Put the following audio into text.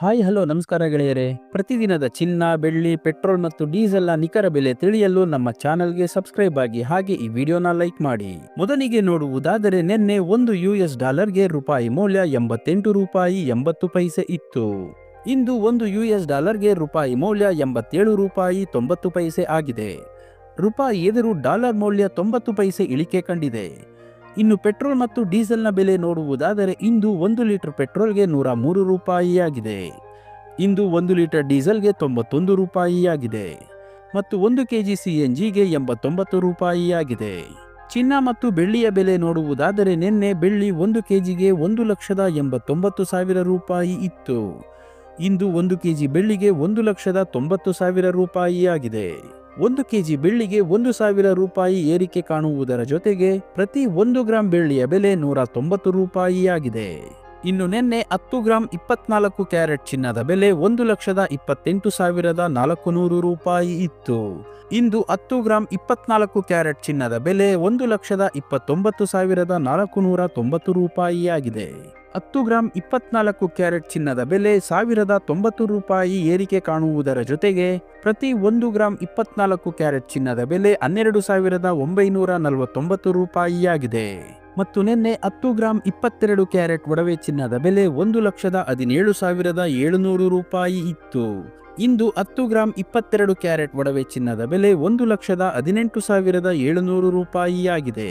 Hi, hello, ನಮಸ್ಕಾರ ಗೆಳೆಯರೆ. ಪ್ರತಿದಿನದ ಚಿನ್ನ, ಬೆಳ್ಳಿ, ಪೆಟ್ರೋಲ್ ಮತ್ತು ಡೀಸೆಲ್ನ ನಿಖರ ಬೆಲೆ ತಿಳಿಯಲು ನಮ್ಮ ಚಾನೆಲ್ಗೆ ಸಬ್ಸ್ಕ್ರೈಬ್ ಆಗಿ ಹಾಗೆ ಈ ವಿಡಿಯೋನ ಲೈಕ್ ಮಾಡಿ. ಮೊದಲಿಗೆ ನೋಡುವುದಾದರೆ ನಿನ್ನೆ ಒಂದು ಯು ಎಸ್ ಡಾಲರ್ಗೆ ರೂಪಾಯಿ ಮೌಲ್ಯ ಎಂಬತ್ತೆಂಟು ರೂಪಾಯಿ ಎಂಬತ್ತು ಪೈಸೆ ಇತ್ತು. ಇಂದು ಒಂದು ಯು ಎಸ್ ಡಾಲರ್ಗೆ ರೂಪಾಯಿ ಮೌಲ್ಯ ಎಂಬತ್ತೇಳು ರೂಪಾಯಿ ತೊಂಬತ್ತು ಪೈಸೆ ಆಗಿದೆ. ರೂಪಾಯಿ ಎದುರು ಡಾಲರ್ ಮೌಲ್ಯ ತೊಂಬತ್ತು ಪೈಸೆ ಇಳಿಕೆ ಕಂಡಿದೆ. ಇನ್ನು ಪೆಟ್ರೋಲ್ ಮತ್ತು ಡೀಸೆಲ್ನ ಬೆಲೆ ನೋಡುವುದಾದರೆ ಇಂದು ಒಂದು ಲೀಟರ್ ಪೆಟ್ರೋಲ್ಗೆ ನೂರ ಮೂರು ರೂಪಾಯಿಯಾಗಿದೆ. ಇಂದು ಒಂದು ಲೀಟರ್ ಡೀಸೆಲ್ಗೆ ತೊಂಬತ್ತೊಂದು ರೂಪಾಯಿಯಾಗಿದೆ ಮತ್ತು ಒಂದು ಕೆ ಜಿ ಸಿ ಎನ್ ಜಿಗೆ ಎಂಬತ್ತೊಂಬತ್ತು ರೂಪಾಯಿಯಾಗಿದೆ. ಚಿನ್ನ ಮತ್ತು ಬೆಳ್ಳಿಯ ಬೆಲೆ ನೋಡುವುದಾದರೆ ನಿನ್ನೆ ಬೆಳ್ಳಿ ಒಂದು ಕೆ ಜಿಗೆ ಒಂದು ಲಕ್ಷದ ಎಂಬತ್ತೊಂಬತ್ತು ಸಾವಿರ ರೂಪಾಯಿ ಇತ್ತು. ಇಂದು ಒಂದು ಕೆ ಜಿ ಬೆಳ್ಳಿಗೆ ಒಂದು ಲಕ್ಷದ ತೊಂಬತ್ತು ಸಾವಿರ ರೂಪಾಯಿಯಾಗಿದೆ. ಒಂದು ಕೆಜಿ ಬೆಳ್ಳಿಗೆ ಒಂದು ಸಾವಿರ ರೂಪಾಯಿ ಏರಿಕೆ ಕಾಣುವುದರ ಜೊತೆಗೆ ಪ್ರತಿ ಒಂದು ಗ್ರಾಂ ಬೆಳ್ಳಿಯ ಬೆಲೆ ನೂರ ತೊಂಬತ್ತು ರೂಪಾಯಿಯಾಗಿದೆ. ಇನ್ನು ನಿನ್ನೆ ಹತ್ತು ಗ್ರಾಂ ಇಪ್ಪತ್ನಾಲ್ಕು ಕ್ಯಾರೆಟ್ ಚಿನ್ನದ ಬೆಲೆ ಒಂದು ಲಕ್ಷದ ಇಪ್ಪತ್ತೆಂಟು ಸಾವಿರದ ನಾಲ್ಕು ನೂರು ರೂಪಾಯಿ ಇತ್ತು. ಇಂದು ಹತ್ತು ಗ್ರಾಂ ಇಪ್ಪತ್ನಾಲ್ಕು ಕ್ಯಾರೆಟ್ ಚಿನ್ನದ ಬೆಲೆ ಒಂದು ಲಕ್ಷದ ಇಪ್ಪತ್ತೊಂಬತ್ತು ಸಾವಿರದ ನಾಲ್ಕು ನೂರ ತೊಂಬತ್ತು ರೂಪಾಯಿಯಾಗಿದೆ. ಹತ್ತು ಗ್ರಾಂ ಇಪ್ಪತ್ನಾಲ್ಕು ಕ್ಯಾರೆಟ್ ಚಿನ್ನದ ಬೆಲೆ ಸಾವಿರದ ತೊಂಬತ್ತು ರೂಪಾಯಿ ಏರಿಕೆ ಕಾಣುವುದರ ಜೊತೆಗೆ ಪ್ರತಿ ಒಂದು ಗ್ರಾಂ ಇಪ್ಪತ್ನಾಲ್ಕು ಕ್ಯಾರೆಟ್ ಚಿನ್ನದ ಬೆಲೆ ಹನ್ನೆರಡು ಸಾವಿರದ ಒಂಬೈನೂರ ನಲವತ್ತೊಂಬತ್ತು ರೂಪಾಯಿಯಾಗಿದೆ. ಮತ್ತು ನಿನ್ನೆ ಹತ್ತು ಗ್ರಾಂ ಇಪ್ಪತ್ತೆರಡು ಕ್ಯಾರೆಟ್ ಒಡವೆ ಚಿನ್ನದ ಬೆಲೆ ಒಂದು ಲಕ್ಷದ ಹದಿನೇಳು ಸಾವಿರದ ಏಳುನೂರು ರೂಪಾಯಿ ಇತ್ತು. ಇಂದು ಹತ್ತು ಗ್ರಾಂ ಇಪ್ಪತ್ತೆರಡು ಕ್ಯಾರೆಟ್ ಒಡವೆ ಚಿನ್ನದ ಬೆಲೆ ಒಂದು ಲಕ್ಷದ ಹದಿನೆಂಟು ಸಾವಿರದ ಏಳುನೂರು ರೂಪಾಯಿಯಾಗಿದೆ.